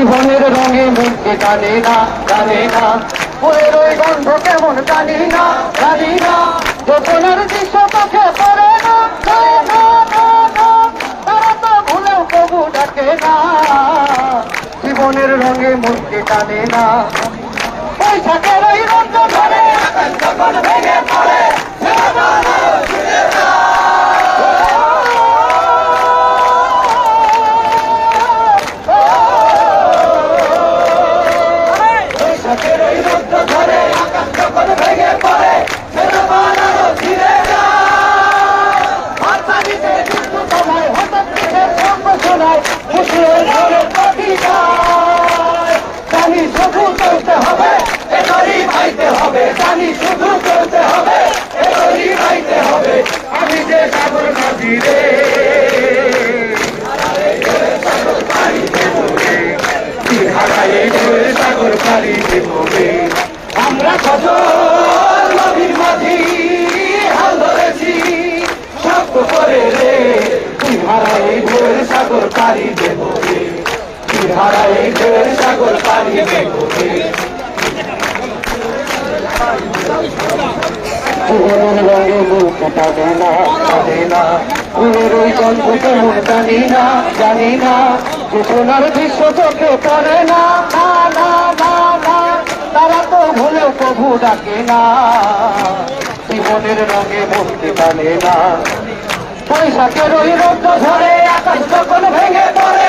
জীবনের রঙে মুখে জানে না জানে না? ফুলের ওই গন্ধ কেমন জানি না জানি না। যতনের দৃশ্য চোখে পড়ে না তারা তো ভুলেও কবু ডাকে না। জীবনের রঙে মুখে জানে না। বৈশাখের ওই রঙ ধরে যখন ভেঙে পড়ে জানি শুধু চলতে হবে এবারই ভাইতে হবে। আমি যে সাগর নদী রে, আমরা কত নদীর মাঝি হাল ধরেছি শক্ত করে রে। তুই হারাই ঢের সাগর পাড়ি দেব রে তুই হারাই ঢের সাগর পাড়ি দেব রে। জীবনের রঙে মুখ পাবে না পাবে না ফুলের ওই গন্ধ কেমন জানি না না সোনার দৃশ্য চোখে পড়ে তারা তো ভুলেও প্রভু ডাকে না জীবনের রঙে মুক্তি পারে না রৌদ্র ধরে আকাশ যখন ভেঙে পড়ে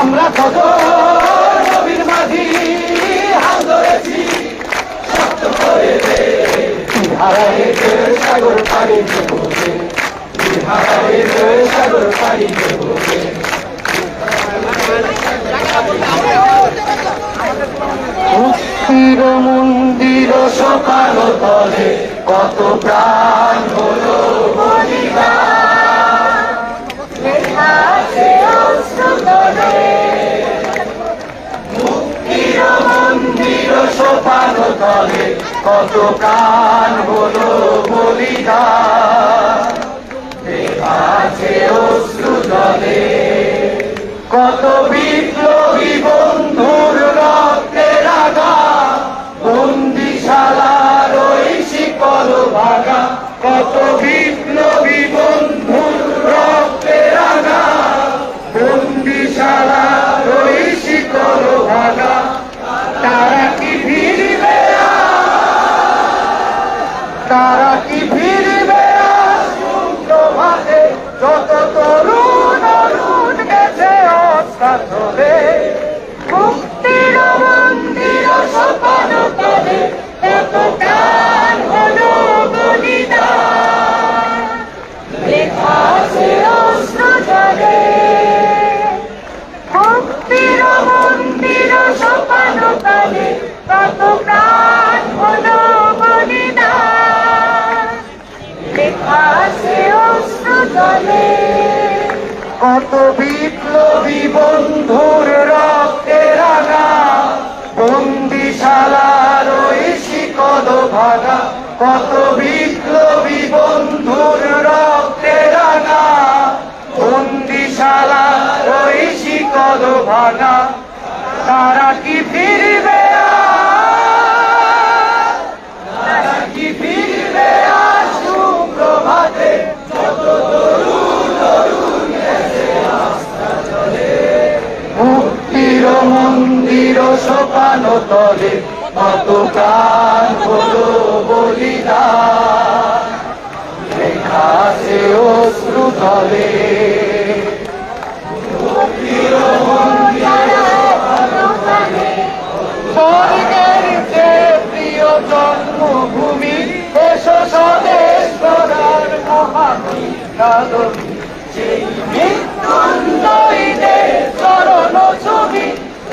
আমরা কত নবীর মাঝি, হাল ধরেছি করে হারাই সাগর পাড়ি হারাই সাগর পাড়ি মুক্তির মন্দির সকাল তলে, কত প্রাণ হলো বলিদান। কত প্রাণ হলো বলিদান? কত বিপ্লবী বন্ধুর রক্তে রাগা বন্দিশালার ওই শিকল ভাগা কত বিপ্লবী বন্ধুর রক্তে রাগা বন্দিশালার ওই শিকল ভাগা তারা কি ফিরবে সোপান তলে কত প্রাণ হলো বলিদান। লেখা সে অশ্রু তলে জন্মভূমি স্বদেশ প্রধান মহানী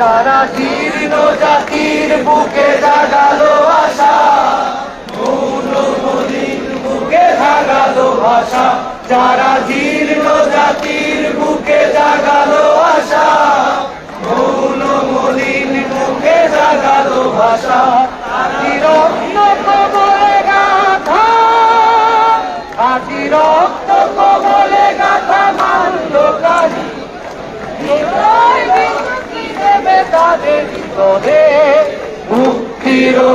তারা জীর্ণ জাতির বুকে জাগালো আশা বুকে জাগালো ভাষা। যারা জীর্ণ জাতির বুকে জাগালো আশা মৌন মলিন বুকে জাগালো ভাষা।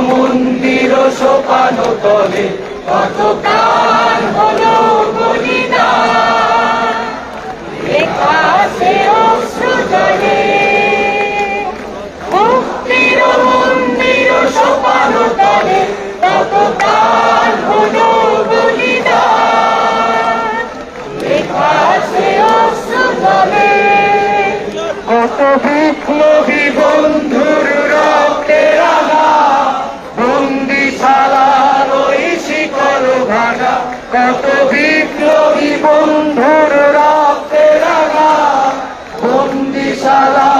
মন্দির সোপান তলে কত কাল la